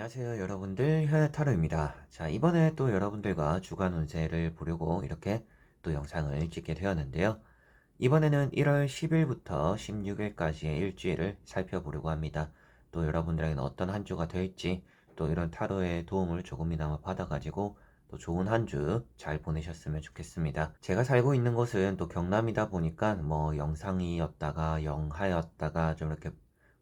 안녕하세요 여러분들. 현타로입니다. 자 이번에 또 여러분들과 주간 운세를 보려고 이렇게 또 영상을 찍게 되었는데요. 이번에는 1월 10일부터 16일까지의 일주일을 살펴보려고 합니다. 또 여러분들에게는 어떤 한 주가 될지 또 이런 타로의 도움을 조금이나마 받아가지고 또 좋은 한 주 잘 보내셨으면 좋겠습니다. 제가 살고 있는 곳은 또 경남이다 보니까 뭐 영상이었다가 영하였다가 좀 이렇게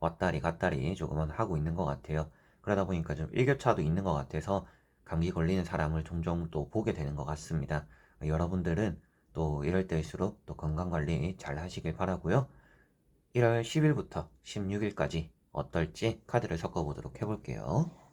왔다리 갔다리 조금은 하고 있는 것 같아요 그러다 보니까 좀 일교차도 있는 것 같아서 감기 걸리는 사람을 종종 또 보게 되는 것 같습니다. 여러분들은 또 이럴 때일수록 또 건강관리 잘 하시길 바라고요. 1월 10일부터 16일까지 어떨지 카드를 섞어보도록 해볼게요.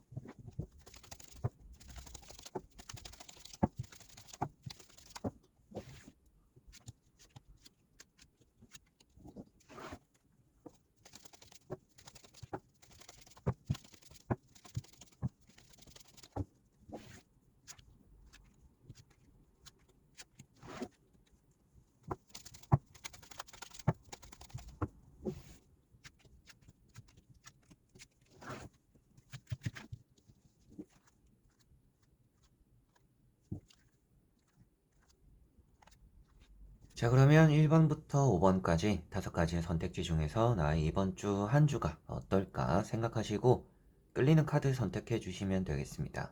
자 그러면 1번부터 5번까지 다섯 가지의 선택지 중에서 나의 이번 주 한 주가 어떨까 생각하시고 끌리는 카드 선택해 주시면 되겠습니다.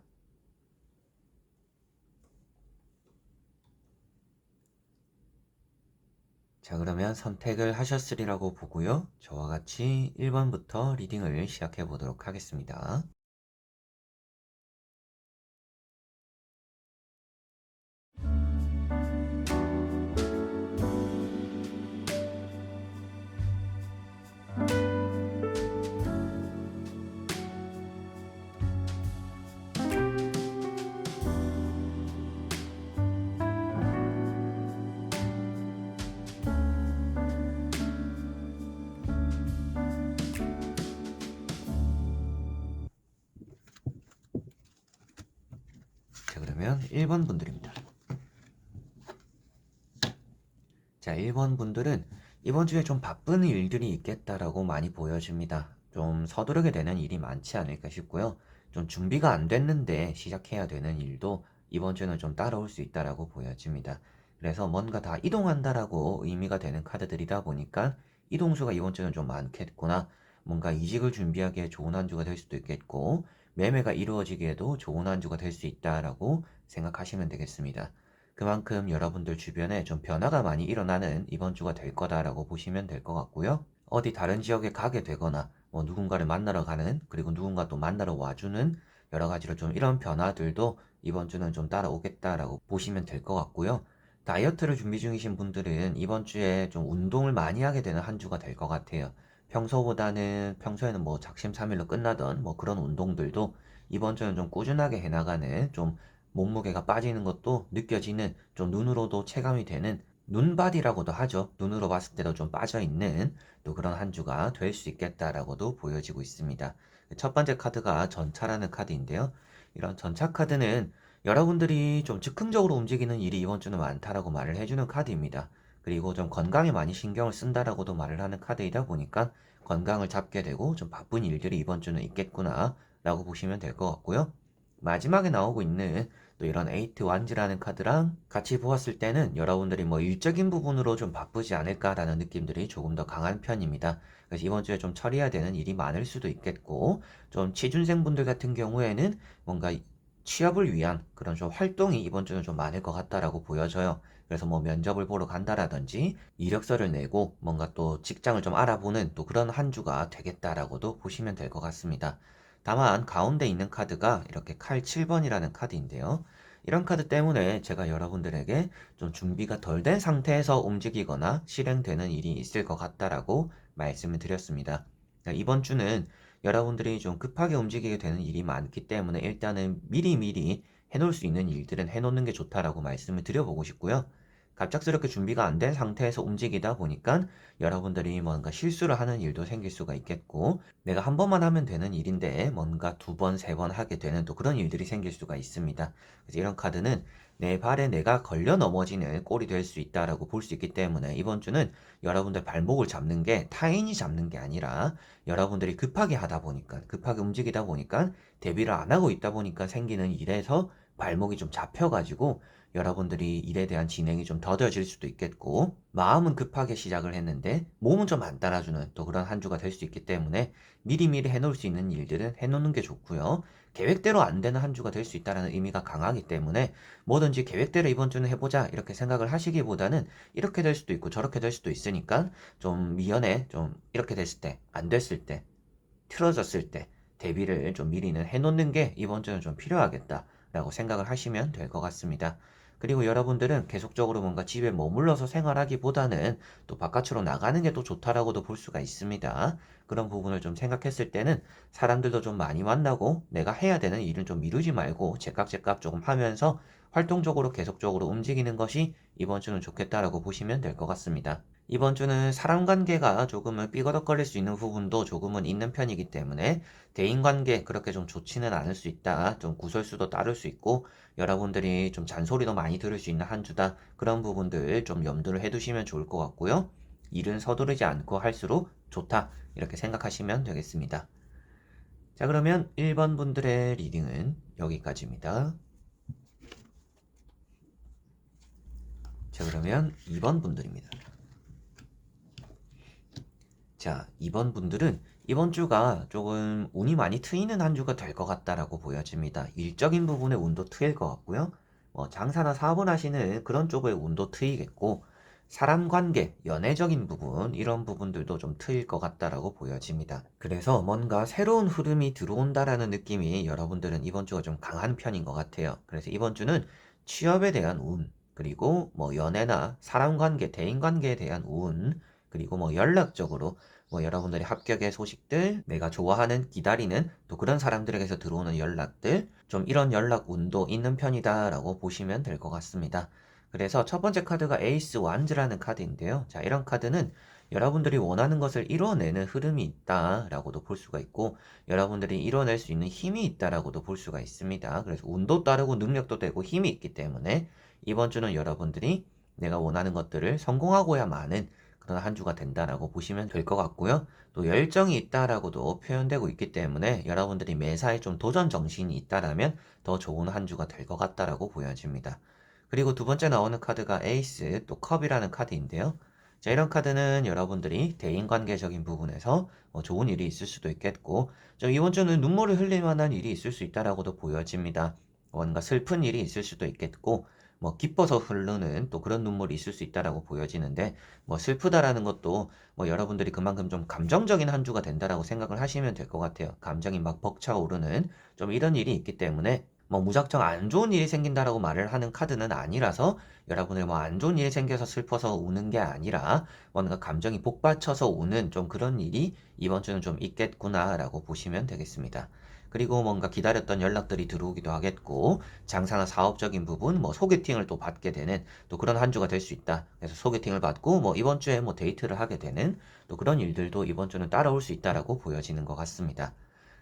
자 그러면 선택을 하셨으리라고 보고요. 저와 같이 1번부터 리딩을 시작해 보도록 하겠습니다. 자, 그러면 1번 분들입니다. 자, 1번 분들은 이번 주에 좀 바쁜 일들이 있겠다라고 많이 보여집니다. 좀 서두르게 되는 일이 많지 않을까 싶고요. 좀 준비가 안 됐는데 시작해야 되는 일도 이번 주는 좀 따라올 수 있다라고 보여집니다. 그래서 뭔가 다 이동한다라고 의미가 되는 카드들이다 보니까 이동수가 이번 주는 좀 많겠구나. 뭔가 이직을 준비하기에 좋은 한 주가 될 수도 있겠고, 매매가 이루어지기에도 좋은 한 주가 될 수 있다라고 생각하시면 되겠습니다. 그만큼 여러분들 주변에 좀 변화가 많이 일어나는 이번 주가 될 거다라고 보시면 될 것 같고요. 어디 다른 지역에 가게 되거나 뭐 누군가를 만나러 가는 그리고 누군가 또 만나러 와주는 여러 가지로 좀 이런 변화들도 이번 주는 좀 따라오겠다라고 보시면 될 것 같고요. 다이어트를 준비 중이신 분들은 이번 주에 좀 운동을 많이 하게 되는 한 주가 될 것 같아요. 평소보다는 평소에는 뭐 작심삼일로 끝나던 뭐 그런 운동들도 이번 주는 좀 꾸준하게 해나가는 좀 몸무게가 빠지는 것도 느껴지는 좀 눈으로도 체감이 되는 눈바디라고도 하죠. 눈으로 봤을 때도 좀 빠져있는 또 그런 한 주가 될 수 있겠다라고도 보여지고 있습니다. 첫 번째 카드가 전차라는 카드인데요. 이런 전차 카드는 여러분들이 좀 즉흥적으로 움직이는 일이 이번 주는 많다라고 말을 해주는 카드입니다. 그리고 좀 건강에 많이 신경을 쓴다라고도 말을 하는 카드이다 보니까 건강을 잡게 되고 좀 바쁜 일들이 이번 주는 있겠구나 라고 보시면 될 것 같고요. 마지막에 나오고 있는 또 이런 에이트 완즈라는 카드랑 같이 보았을 때는 여러분들이 뭐 일적인 부분으로 좀 바쁘지 않을까라는 느낌들이 조금 더 강한 편입니다. 그래서 이번 주에 좀 처리해야 되는 일이 많을 수도 있겠고 좀 취준생 분들 같은 경우에는 뭔가 취업을 위한 그런 좀 활동이 이번 주는 좀 많을 것 같다라고 보여져요. 그래서 뭐 면접을 보러 간다라든지 이력서를 내고 뭔가 또 직장을 좀 알아보는 또 그런 한 주가 되겠다라고도 보시면 될 것 같습니다. 다만 가운데 있는 카드가 이렇게 칼 7번이라는 카드인데요. 이런 카드 때문에 제가 여러분들에게 좀 준비가 덜 된 상태에서 움직이거나 실행되는 일이 있을 것 같다라고 말씀을 드렸습니다. 이번 주는 여러분들이 좀 급하게 움직이게 되는 일이 많기 때문에 일단은 미리미리 해놓을 수 있는 일들은 해놓는 게 좋다라고 말씀을 드려보고 싶고요. 갑작스럽게 준비가 안 된 상태에서 움직이다 보니까 여러분들이 뭔가 실수를 하는 일도 생길 수가 있겠고 내가 한 번만 하면 되는 일인데 뭔가 두 번, 세 번 하게 되는 또 그런 일들이 생길 수가 있습니다. 그래서 이런 카드는 내 발에 내가 걸려 넘어지는 꼴이 될 수 있다라고 볼 수 있기 때문에 이번 주는 여러분들 발목을 잡는 게 타인이 잡는 게 아니라 여러분들이 급하게 하다 보니까 급하게 움직이다 보니까 대비를 안 하고 있다 보니까 생기는 일에서 발목이 좀 잡혀가지고 여러분들이 일에 대한 진행이 좀 더뎌질 수도 있겠고 마음은 급하게 시작을 했는데 몸은 좀 안 따라주는 또 그런 한 주가 될 수 있기 때문에 미리미리 해놓을 수 있는 일들은 해놓는 게 좋고요. 계획대로 안 되는 한 주가 될 수 있다는 의미가 강하기 때문에 뭐든지 계획대로 이번 주는 해보자 이렇게 생각을 하시기보다는 이렇게 될 수도 있고 저렇게 될 수도 있으니까 좀 미연에 좀 이렇게 됐을 때 안 됐을 때 틀어졌을 때 대비를 좀 미리는 해놓는 게 이번 주는 좀 필요하겠다 라고 생각을 하시면 될 것 같습니다. 그리고 여러분들은 계속적으로 뭔가 집에 머물러서 생활하기보다는 또 바깥으로 나가는 게 또 좋다라고도 볼 수가 있습니다. 그런 부분을 좀 생각했을 때는 사람들도 좀 많이 만나고 내가 해야 되는 일은 좀 미루지 말고 제깍제깍 조금 하면서 활동적으로 계속적으로 움직이는 것이 이번 주는 좋겠다라고 보시면 될 것 같습니다. 이번 주는 사람 관계가 조금은 삐거덕거릴 수 있는 부분도 조금은 있는 편이기 때문에 대인 관계 그렇게 좀 좋지는 않을 수 있다. 좀 구설수도 따를 수 있고 여러분들이 좀 잔소리도 많이 들을 수 있는 한 주다. 그런 부분들 좀 염두를 해 두시면 좋을 것 같고요. 일은 서두르지 않고 할수록 좋다. 이렇게 생각하시면 되겠습니다. 자, 그러면 1번 분들의 리딩은 여기까지입니다. 자, 그러면 2번 분들입니다. 자, 2번 분들은 이번 주가 조금 운이 많이 트이는 한 주가 될 것 같다라고 보여집니다. 일적인 부분에 운도 트일 것 같고요. 뭐 장사나 사업을 하시는 그런 쪽에 운도 트이겠고, 사람 관계, 연애적인 부분, 이런 부분들도 좀 트일 것 같다라고 보여집니다. 그래서 뭔가 새로운 흐름이 들어온다라는 느낌이 여러분들은 이번 주가 좀 강한 편인 것 같아요. 그래서 이번 주는 취업에 대한 운, 그리고 뭐 연애나 사람 관계, 대인 관계에 대한 운, 그리고 뭐 연락적으로 뭐 여러분들이 합격의 소식들, 내가 좋아하는, 기다리는 또 그런 사람들에게서 들어오는 연락들, 좀 이런 연락 운도 있는 편이다라고 보시면 될 것 같습니다. 그래서 첫 번째 카드가 에이스 완즈라는 카드인데요. 자, 이런 카드는 여러분들이 원하는 것을 이뤄내는 흐름이 있다라고도 볼 수가 있고 여러분들이 이뤄낼 수 있는 힘이 있다라고도 볼 수가 있습니다. 그래서 운도 따르고 능력도 되고 힘이 있기 때문에 이번 주는 여러분들이 내가 원하는 것들을 성공하고야 마는 그런 한 주가 된다라고 보시면 될 것 같고요. 또 열정이 있다라고도 표현되고 있기 때문에 여러분들이 매사에 좀 도전 정신이 있다라면 더 좋은 한 주가 될 것 같다라고 보여집니다. 그리고 두 번째 나오는 카드가 에이스 또 컵이라는 카드인데요. 자, 이런 카드는 여러분들이 대인관계적인 부분에서 뭐 좋은 일이 있을 수도 있겠고, 좀 이번 주는 눈물을 흘릴 만한 일이 있을 수 있다라고도 보여집니다. 뭔가 슬픈 일이 있을 수도 있겠고, 뭐 기뻐서 흐르는 또 그런 눈물이 있을 수 있다라고 보여지는데 뭐 슬프다라는 것도 뭐 여러분들이 그만큼 좀 감정적인 한 주가 된다라고 생각을 하시면 될 것 같아요. 감정이 막 벅차오르는 좀 이런 일이 있기 때문에 뭐 무작정 안 좋은 일이 생긴다라고 말을 하는 카드는 아니라서 여러분들 뭐안 좋은 일이 생겨서 슬퍼서 우는 게 아니라 뭔가 감정이 복받쳐서 우는 좀 그런 일이 이번 주는 좀 있겠구나라고 보시면 되겠습니다. 그리고 뭔가 기다렸던 연락들이 들어오기도 하겠고 장사나 사업적인 부분 뭐 소개팅을 또 받게 되는 또 그런 한 주가 될 수 있다. 그래서 소개팅을 받고 뭐 이번 주에 뭐 데이트를 하게 되는 또 그런 일들도 이번 주는 따라올 수 있다라고 보여지는 것 같습니다.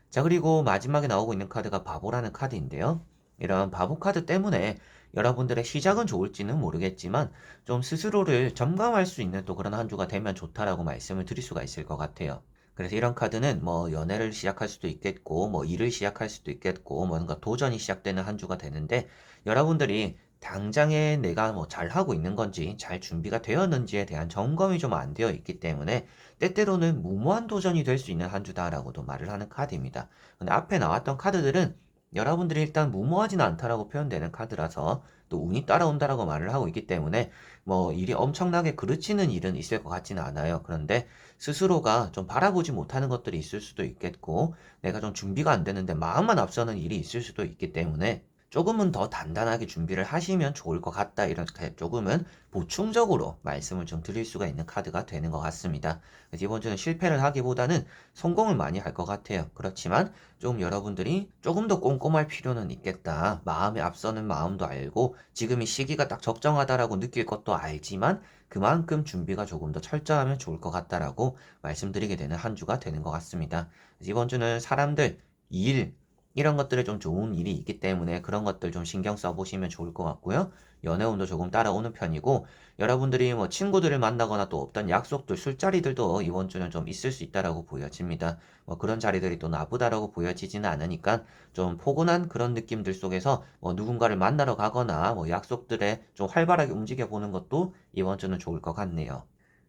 자 그리고 마지막에 나오고 있는 카드가 바보라는 카드인데요. 이런 바보 카드 때문에 여러분들의 시작은 좋을지는 모르겠지만 좀 스스로를 점검할 수 있는 또 그런 한 주가 되면 좋다라고 말씀을 드릴 수가 있을 것 같아요. 그래서 이런 카드는 뭐 연애를 시작할 수도 있겠고 뭐 일을 시작할 수도 있겠고 뭔가 도전이 시작되는 한 주가 되는데 여러분들이 당장에 내가 뭐 잘하고 있는 건지 잘 준비가 되었는지에 대한 점검이 좀 안 되어 있기 때문에 때때로는 무모한 도전이 될 수 있는 한 주다라고도 말을 하는 카드입니다. 근데 앞에 나왔던 카드들은 여러분들이 일단 무모하진 않다라고 표현되는 카드라서 또 운이 따라온다라고 말을 하고 있기 때문에 뭐 일이 엄청나게 그르치는 일은 있을 것 같지는 않아요. 그런데 스스로가 좀 바라보지 못하는 것들이 있을 수도 있겠고 내가 좀 준비가 안 되는데 마음만 앞서는 일이 있을 수도 있기 때문에 조금은 더 단단하게 준비를 하시면 좋을 것 같다. 이렇게 조금은 보충적으로 말씀을 좀 드릴 수가 있는 카드가 되는 것 같습니다. 이번 주는 실패를 하기보다는 성공을 많이 할 것 같아요. 그렇지만 좀 여러분들이 조금 더 꼼꼼할 필요는 있겠다. 마음에 앞서는 마음도 알고 지금 이 시기가 딱 적정하다라고 느낄 것도 알지만 그만큼 준비가 조금 더 철저하면 좋을 것 같다라고 말씀드리게 되는 한 주가 되는 것 같습니다. 이번 주는 사람들, 일, 이런 것들에 좀 좋은 일이 있기 때문에 그런 것들 좀 신경 써보시면 좋을 것 같고요. 연애운도 조금 따라오는 편이고 여러분들이 뭐 친구들을 만나거나 또 어떤 약속들, 술자리들도 이번 주는 좀 있을 수 있다라고 보여집니다. 뭐 그런 자리들이 또 나쁘다라고 보여지지는 않으니까 좀 포근한 그런 느낌들 속에서 뭐 누군가를 만나러 가거나 뭐 약속들에 좀 활발하게 움직여 보는 것도 이번 주는 좋을 것 같네요.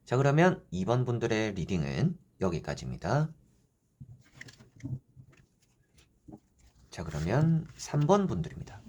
자, 그러면 2번 분들의 리딩은 여기까지입니다. 자, 그러면 3번 분들입니다.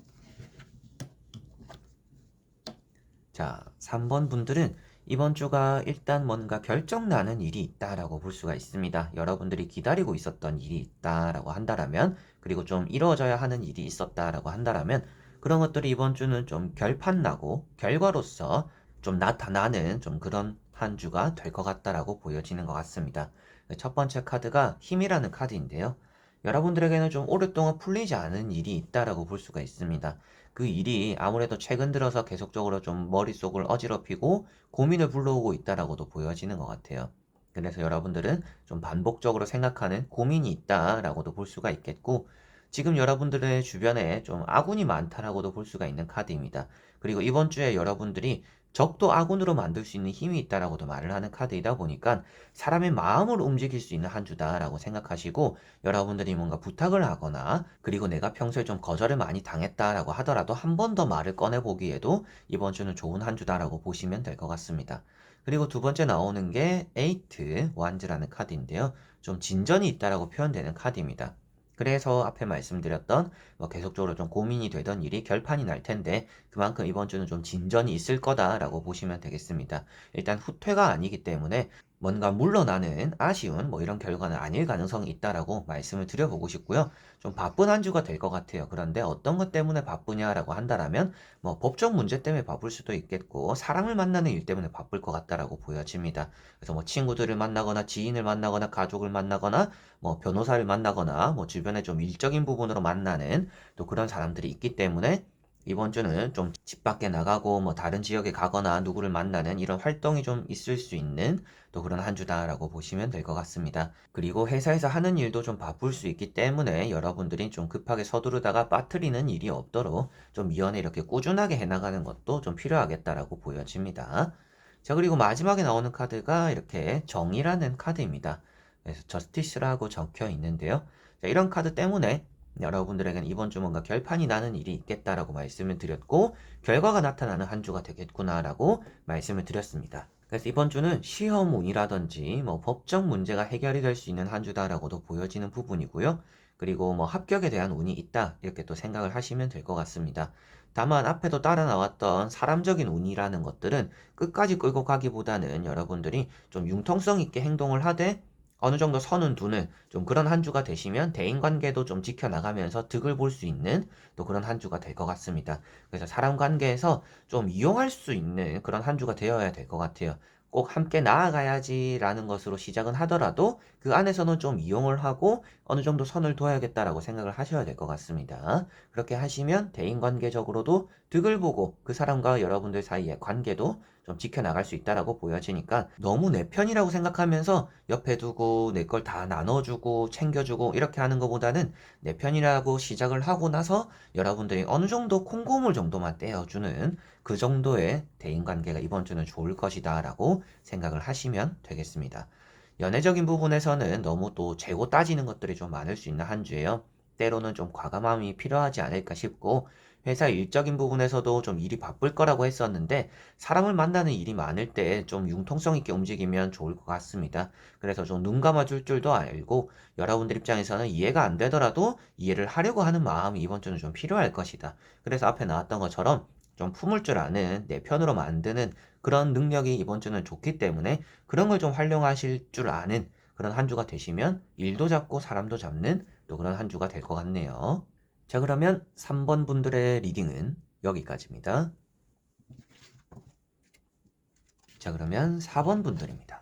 자, 3번 분들은 이번 주가 일단 뭔가 결정 나는 일이 있다라고 볼 수가 있습니다. 여러분들이 기다리고 있었던 일이 있다라고 한다라면, 그리고 좀 이루어져야 하는 일이 있었다라고 한다라면, 그런 것들이 이번 주는 좀 결판 나고, 결과로서 좀 나타나는 좀 그런 한 주가 될 것 같다라고 보여지는 것 같습니다. 첫 번째 카드가 힘이라는 카드인데요. 여러분들에게는 좀 오랫동안 풀리지 않은 일이 있다라고 볼 수가 있습니다. 그 일이 아무래도 최근 들어서 계속적으로 좀 머릿속을 어지럽히고 고민을 불러오고 있다라고도 보여지는 것 같아요. 그래서 여러분들은 좀 반복적으로 생각하는 고민이 있다라고도 볼 수가 있겠고, 지금 여러분들의 주변에 좀 아군이 많다라고도 볼 수가 있는 카드입니다. 그리고 이번 주에 여러분들이 적도 아군으로 만들 수 있는 힘이 있다라고도 말을 하는 카드이다 보니까 사람의 마음을 움직일 수 있는 한 주다라고 생각하시고 여러분들이 뭔가 부탁을 하거나 그리고 내가 평소에 좀 거절을 많이 당했다라고 하더라도 한 번 더 말을 꺼내 보기에도 이번 주는 좋은 한 주다라고 보시면 될 것 같습니다. 그리고 두 번째 나오는 게 에이트 완즈라는 카드인데요. 좀 진전이 있다라고 표현되는 카드입니다. 그래서 앞에 말씀드렸던 뭐 계속적으로 좀 고민이 되던 일이 결판이 날 텐데 그만큼 이번 주는 좀 진전이 있을 거다라고 보시면 되겠습니다. 일단 후퇴가 아니기 때문에 뭔가 물러나는 아쉬운 뭐 이런 결과는 아닐 가능성이 있다라고 말씀을 드려보고 싶고요. 좀 바쁜 한 주가 될 것 같아요. 그런데 어떤 것 때문에 바쁘냐라고 한다라면 뭐 법적 문제 때문에 바쁠 수도 있겠고 사람을 만나는 일 때문에 바쁠 것 같다라고 보여집니다. 그래서 뭐 친구들을 만나거나 지인을 만나거나 가족을 만나거나 뭐 변호사를 만나거나 뭐 주변에 좀 일적인 부분으로 만나는 또 그런 사람들이 있기 때문에 이번 주는 좀 집 밖에 나가고 뭐 다른 지역에 가거나 누구를 만나는 이런 활동이 좀 있을 수 있는 또 그런 한 주다라고 보시면 될 것 같습니다. 그리고 회사에서 하는 일도 좀 바쁠 수 있기 때문에 여러분들이 좀 급하게 서두르다가 빠뜨리는 일이 없도록 좀 미연에 이렇게 꾸준하게 해나가는 것도 좀 필요하겠다라고 보여집니다. 자, 그리고 마지막에 나오는 카드가 이렇게 정의라는 카드입니다. 그래서 저스티스라고 적혀 있는데요. 자, 이런 카드 때문에 여러분들에게는 이번 주 뭔가 결판이 나는 일이 있겠다라고 말씀을 드렸고 결과가 나타나는 한 주가 되겠구나라고 말씀을 드렸습니다. 그래서 이번 주는 시험운이라든지 뭐 법적 문제가 해결이 될 수 있는 한 주다라고도 보여지는 부분이고요. 그리고 뭐 합격에 대한 운이 있다 이렇게 또 생각을 하시면 될 것 같습니다. 다만 앞에도 따라 나왔던 사람적인 운이라는 것들은 끝까지 끌고 가기보다는 여러분들이 좀 융통성 있게 행동을 하되 어느 정도 선은 두는 좀 그런 한 주가 되시면 대인관계도 좀 지켜나가면서 득을 볼 수 있는 또 그런 한 주가 될 것 같습니다. 그래서 사람 관계에서 좀 이용할 수 있는 그런 한 주가 되어야 될 것 같아요. 꼭 함께 나아가야지라는 것으로 시작은 하더라도 그 안에서는 좀 이용을 하고 어느 정도 선을 둬야겠다라고 생각을 하셔야 될 것 같습니다. 그렇게 하시면 대인관계적으로도 득을 보고 그 사람과 여러분들 사이의 관계도 좀 지켜나갈 수 있다라고 보여지니까 너무 내 편이라고 생각하면서 옆에 두고 내 걸 다 나눠주고 챙겨주고 이렇게 하는 것보다는 내 편이라고 시작을 하고 나서 여러분들이 어느 정도 콩고물 정도만 떼어주는 그 정도의 대인관계가 이번 주는 좋을 것이다 라고 생각을 하시면 되겠습니다. 연애적인 부분에서는 너무 또 재고 따지는 것들이 좀 많을 수 있는 한 주예요. 때로는 좀 과감함이 필요하지 않을까 싶고 회사 일적인 부분에서도 좀 일이 바쁠 거라고 했었는데 사람을 만나는 일이 많을 때 좀 융통성 있게 움직이면 좋을 것 같습니다. 그래서 좀 눈 감아줄 줄도 알고 여러분들 입장에서는 이해가 안 되더라도 이해를 하려고 하는 마음이 이번 주는 좀 필요할 것이다. 그래서 앞에 나왔던 것처럼 좀 품을 줄 아는 내 편으로 만드는 그런 능력이 이번 주는 좋기 때문에 그런 걸 좀 활용하실 줄 아는 그런 한 주가 되시면 일도 잡고 사람도 잡는 또 그런 한 주가 될 것 같네요. 자, 그러면 3번 분들의 리딩은 여기까지입니다. 자, 그러면 4번 분들입니다.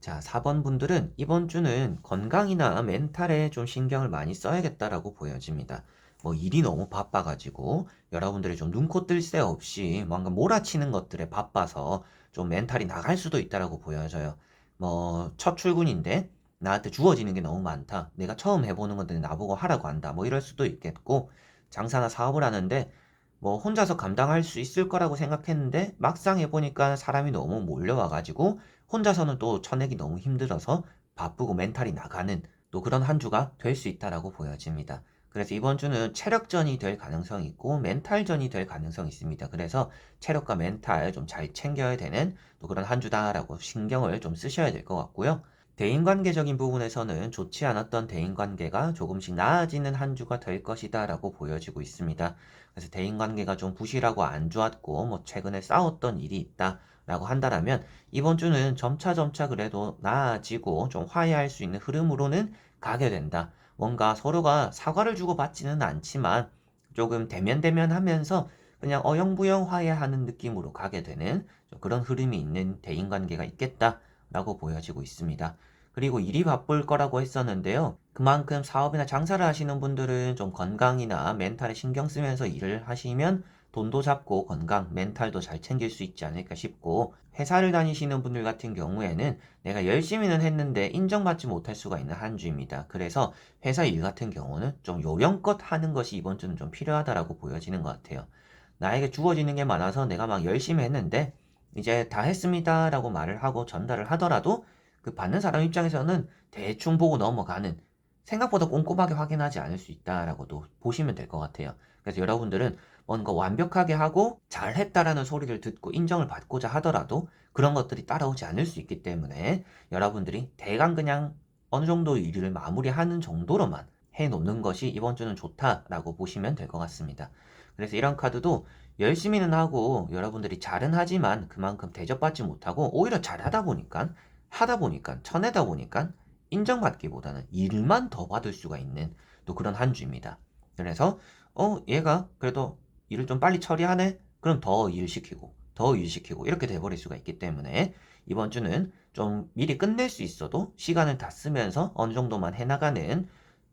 자, 4번 분들은 이번 주는 건강이나 멘탈에 좀 신경을 많이 써야겠다라고 보여집니다. 뭐 일이 너무 바빠가지고 여러분들이 좀 눈코 뜰 새 없이 뭔가 몰아치는 것들에 바빠서 좀 멘탈이 나갈 수도 있다라고 보여져요. 뭐 첫 출근인데 나한테 주어지는 게 너무 많다. 내가 처음 해보는 건데 나보고 하라고 한다. 뭐 이럴 수도 있겠고 장사나 사업을 하는데 뭐 혼자서 감당할 수 있을 거라고 생각했는데 막상 해보니까 사람이 너무 몰려와가지고 혼자서는 또 쳐내기 너무 힘들어서 바쁘고 멘탈이 나가는 또 그런 한 주가 될 수 있다라고 보여집니다. 그래서 이번 주는 체력전이 될 가능성이 있고 멘탈전이 될 가능성이 있습니다. 그래서 체력과 멘탈 좀 잘 챙겨야 되는 또 그런 한 주다라고 신경을 좀 쓰셔야 될 것 같고요. 대인관계적인 부분에서는 좋지 않았던 대인관계가 조금씩 나아지는 한 주가 될 것이다 라고 보여지고 있습니다. 그래서 대인관계가 좀 부실하고 안 좋았고 뭐 최근에 싸웠던 일이 있다 라고 한다라면 이번 주는 점차 점차 그래도 나아지고 좀 화해할 수 있는 흐름으로는 가게 된다. 뭔가 서로가 사과를 주고받지는 않지만 조금 대면대면 하면서 그냥 어영부영 화해하는 느낌으로 가게 되는 그런 흐름이 있는 대인관계가 있겠다라고 보여지고 있습니다. 그리고 일이 바쁠 거라고 했었는데요. 그만큼 사업이나 장사를 하시는 분들은 좀 건강이나 멘탈에 신경 쓰면서 일을 하시면 돈도 잡고 건강, 멘탈도 잘 챙길 수 있지 않을까 싶고 회사를 다니시는 분들 같은 경우에는 내가 열심히는 했는데 인정받지 못할 수가 있는 한 주입니다. 그래서 회사 일 같은 경우는 좀 요령껏 하는 것이 이번 주는 좀 필요하다라고 보여지는 것 같아요. 나에게 주어지는 게 많아서 내가 막 열심히 했는데 이제 다 했습니다라고 말을 하고 전달을 하더라도 그 받는 사람 입장에서는 대충 보고 넘어가는 생각보다 꼼꼼하게 확인하지 않을 수 있다라고도 보시면 될 것 같아요. 그래서 여러분들은 뭔가 완벽하게 하고 잘했다라는 소리를 듣고 인정을 받고자 하더라도 그런 것들이 따라오지 않을 수 있기 때문에 여러분들이 대강 그냥 어느 정도 일을 마무리하는 정도로만 해 놓는 것이 이번 주는 좋다라고 보시면 될 것 같습니다. 그래서 이런 카드도 열심히는 하고 여러분들이 잘은 하지만 그만큼 대접받지 못하고 오히려 잘하다 보니까 하다 보니까 쳐내다 보니까 인정받기보다는 일만 더 받을 수가 있는 또 그런 한 주입니다. 그래서 어 얘가 그래도 일을 좀 빨리 처리하네? 그럼 더 일 시키고 더 일 시키고 이렇게 돼버릴 수가 있기 때문에 이번 주는 좀 미리 끝낼 수 있어도 시간을 다 쓰면서 어느 정도만 해나가는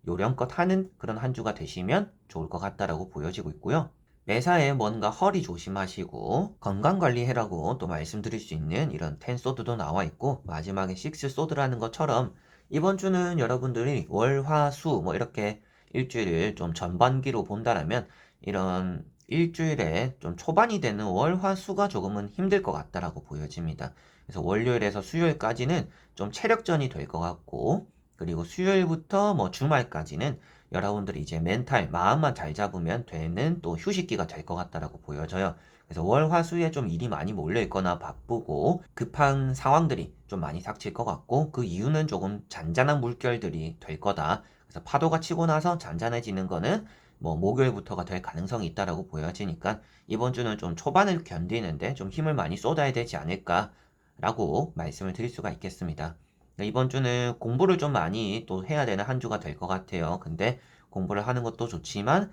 요령껏 하는 그런 한 주가 되시면 좋을 것 같다라고 보여지고 있고요. 매사에 뭔가 허리 조심하시고 건강관리해라고 또 말씀드릴 수 있는 이런 텐 소드도 나와 있고 마지막에 식스 소드라는 것처럼 이번 주는 여러분들이 월, 화, 수 뭐 이렇게 일주일을 좀 전반기로 본다라면 이런 일주일에 좀 초반이 되는 월, 화, 수가 조금은 힘들 것 같다라고 보여집니다. 그래서 월요일에서 수요일까지는 좀 체력전이 될 것 같고 그리고 수요일부터 뭐 주말까지는 여러분들이 이제 멘탈, 마음만 잘 잡으면 되는 또 휴식기가 될 것 같다라고 보여져요. 그래서 월, 화, 수에 좀 일이 많이 몰려 있거나 바쁘고 급한 상황들이 좀 많이 닥칠 것 같고 그 이유는 조금 잔잔한 물결들이 될 거다. 그래서 파도가 치고 나서 잔잔해지는 거는 뭐 목요일부터가 될 가능성이 있다라고 보여지니까 이번 주는 좀 초반을 견디는데 좀 힘을 많이 쏟아야 되지 않을까라고 말씀을 드릴 수가 있겠습니다. 이번 주는 공부를 좀 많이 또 해야 되는 한 주가 될 것 같아요. 근데 공부를 하는 것도 좋지만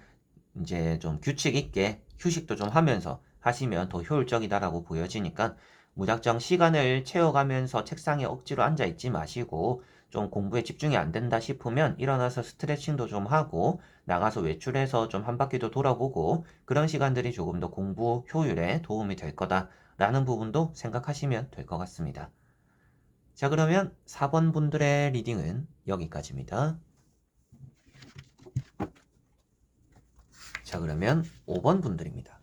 이제 좀 규칙 있게 휴식도 좀 하면서 하시면 더 효율적이다라고 보여지니까 무작정 시간을 채워가면서 책상에 억지로 앉아 있지 마시고 좀 공부에 집중이 안 된다 싶으면 일어나서 스트레칭도 좀 하고 나가서 외출해서 좀 한 바퀴도 돌아보고 그런 시간들이 조금 더 공부 효율에 도움이 될 거다라는 부분도 생각하시면 될 것 같습니다. 자, 그러면 4번 분들의 리딩은 여기까지입니다. 자, 그러면 5번 분들입니다.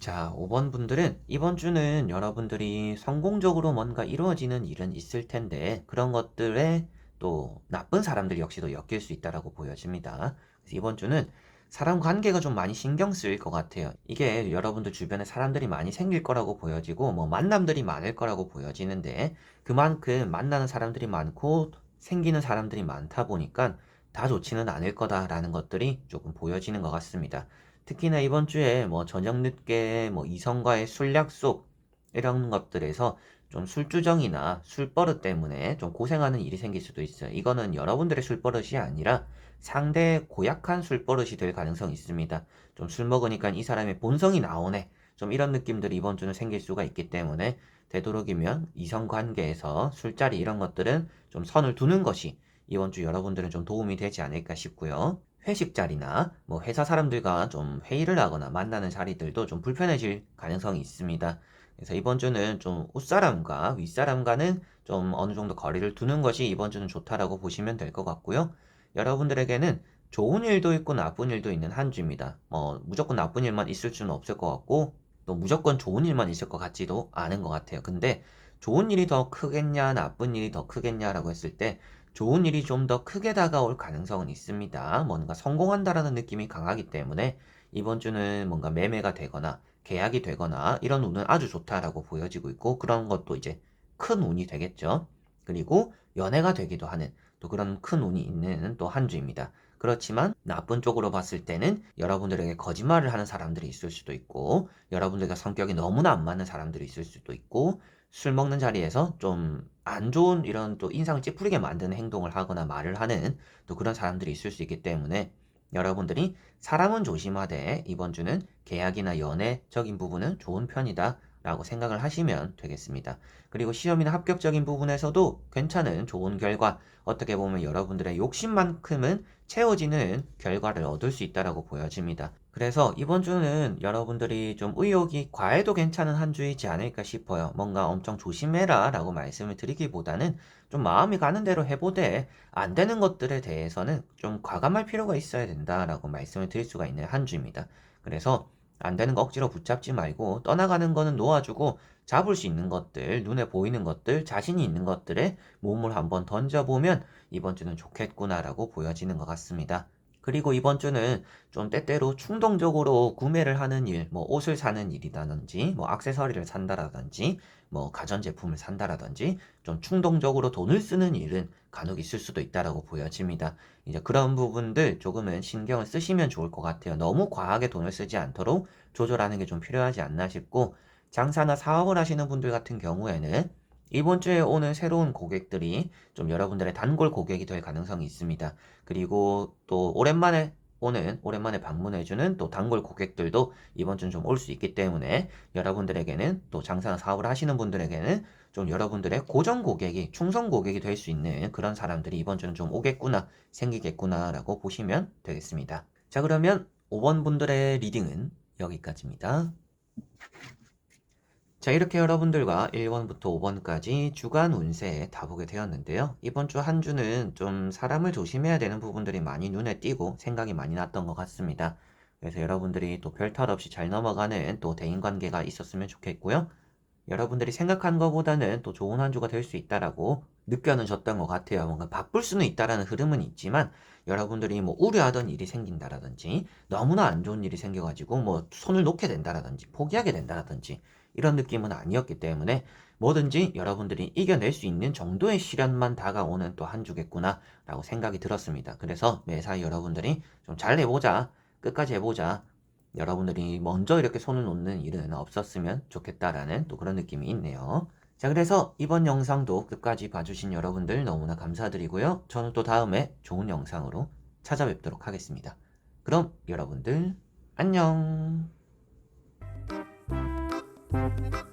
자, 5번 분들은 이번 주는 여러분들이 성공적으로 뭔가 이루어지는 일은 있을 텐데 그런 것들에 또 나쁜 사람들 역시도 엮일 수 있다라고 보여집니다. 그래서 이번 주는 사람 관계가 좀 많이 신경 쓰일 것 같아요. 이게 여러분들 주변에 사람들이 많이 생길 거라고 보여지고, 뭐 만남들이 많을 거라고 보여지는데, 그만큼 만나는 사람들이 많고, 생기는 사람들이 많다 보니까 다 좋지는 않을 거다라는 것들이 조금 보여지는 것 같습니다. 특히나 이번 주에 뭐 저녁 늦게 뭐 이성과의 술 약속, 이런 것들에서 좀 술주정이나 술버릇 때문에 좀 고생하는 일이 생길 수도 있어요. 이거는 여러분들의 술버릇이 아니라 상대의 고약한 술버릇이 될 가능성이 있습니다. 좀 술 먹으니까 이 사람의 본성이 나오네. 좀 이런 느낌들이 이번 주는 생길 수가 있기 때문에 되도록이면 이성 관계에서 술자리 이런 것들은 좀 선을 두는 것이 이번 주 여러분들은 좀 도움이 되지 않을까 싶고요. 회식 자리나 뭐 회사 사람들과 좀 회의를 하거나 만나는 자리들도 좀 불편해질 가능성이 있습니다. 그래서 이번 주는 좀 윗사람과 윗사람과는 좀 어느 정도 거리를 두는 것이 이번 주는 좋다라고 보시면 될 것 같고요. 여러분들에게는 좋은 일도 있고 나쁜 일도 있는 한 주입니다. 뭐 무조건 나쁜 일만 있을 수는 없을 것 같고 또 무조건 좋은 일만 있을 것 같지도 않은 것 같아요. 근데 좋은 일이 더 크겠냐, 나쁜 일이 더 크겠냐라고 했을 때 좋은 일이 좀 더 크게 다가올 가능성은 있습니다. 뭔가 성공한다라는 느낌이 강하기 때문에 이번 주는 뭔가 매매가 되거나 계약이 되거나 이런 운은 아주 좋다라고 보여지고 있고 그런 것도 이제 큰 운이 되겠죠. 그리고 연애가 되기도 하는 또 그런 큰 운이 있는 또 한 주입니다. 그렇지만 나쁜 쪽으로 봤을 때는 여러분들에게 거짓말을 하는 사람들이 있을 수도 있고 여러분들과 성격이 너무나 안 맞는 사람들이 있을 수도 있고 술 먹는 자리에서 좀 안 좋은 이런 또 인상을 찌푸리게 만드는 행동을 하거나 말을 하는 또 그런 사람들이 있을 수 있기 때문에 여러분들이 사람은 조심하되 이번 주는 계약이나 연애적인 부분은 좋은 편이다 라고 생각을 하시면 되겠습니다. 그리고 시험이나 합격적인 부분에서도 괜찮은 좋은 결과, 어떻게 보면 여러분들의 욕심만큼은 채워지는 결과를 얻을 수 있다라고 보여집니다. 그래서 이번 주는 여러분들이 좀 의욕이 과해도 괜찮은 한 주이지 않을까 싶어요. 뭔가 엄청 조심해라 라고 말씀을 드리기보다는 좀 마음이 가는 대로 해보되 안 되는 것들에 대해서는 좀 과감할 필요가 있어야 된다 라고 말씀을 드릴 수가 있는 한 주입니다. 그래서 안 되는 거 억지로 붙잡지 말고 떠나가는 거는 놓아주고 잡을 수 있는 것들, 눈에 보이는 것들, 자신이 있는 것들에 몸을 한번 던져보면 이번 주는 좋겠구나라고 보여지는 것 같습니다. 그리고 이번 주는 좀 때때로 충동적으로 구매를 하는 일, 뭐 옷을 사는 일이라든지, 뭐 액세서리를 산다라든지, 뭐 가전제품을 산다라든지, 좀 충동적으로 돈을 쓰는 일은 간혹 있을 수도 있다라고 보여집니다. 이제 그런 부분들 조금은 신경을 쓰시면 좋을 것 같아요. 너무 과하게 돈을 쓰지 않도록 조절하는 게 좀 필요하지 않나 싶고, 장사나 사업을 하시는 분들 같은 경우에는 이번 주에 오는 새로운 고객들이 좀 여러분들의 단골 고객이 될 가능성이 있습니다. 그리고 또 오랜만에 오는, 오랜만에 방문해주는 또 단골 고객들도 이번 주는 좀 올 수 있기 때문에 여러분들에게는 또 장사나 사업을 하시는 분들에게는 좀 여러분들의 고정 고객이, 충성 고객이 될 수 있는 그런 사람들이 이번 주는 좀 오겠구나, 생기겠구나라고 보시면 되겠습니다. 자, 그러면 5번 분들의 리딩은 여기까지입니다. 자, 이렇게 여러분들과 1번부터 5번까지 주간 운세 다 보게 되었는데요. 이번 주 한 주는 좀 사람을 조심해야 되는 부분들이 많이 눈에 띄고 생각이 많이 났던 것 같습니다. 그래서 여러분들이 또 별탈 없이 잘 넘어가는 또 대인관계가 있었으면 좋겠고요. 여러분들이 생각한 것보다는 또 좋은 한 주가 될 수 있다라고 느껴졌던 것 같아요. 뭔가 바쁠 수는 있다라는 흐름은 있지만 여러분들이 뭐 우려하던 일이 생긴다라든지 너무나 안 좋은 일이 생겨가지고 뭐 손을 놓게 된다라든지 포기하게 된다라든지 이런 느낌은 아니었기 때문에 뭐든지 여러분들이 이겨낼 수 있는 정도의 시련만 다가오는 또 한 주겠구나 라고 생각이 들었습니다. 그래서 매사에 여러분들이 좀 잘 해보자 끝까지 해보자 여러분들이 먼저 이렇게 손을 놓는 일은 없었으면 좋겠다라는 또 그런 느낌이 있네요. 자, 그래서 이번 영상도 끝까지 봐주신 여러분들 너무나 감사드리고요. 저는 또 다음에 좋은 영상으로 찾아뵙도록 하겠습니다. 그럼 여러분들 안녕! Thank you.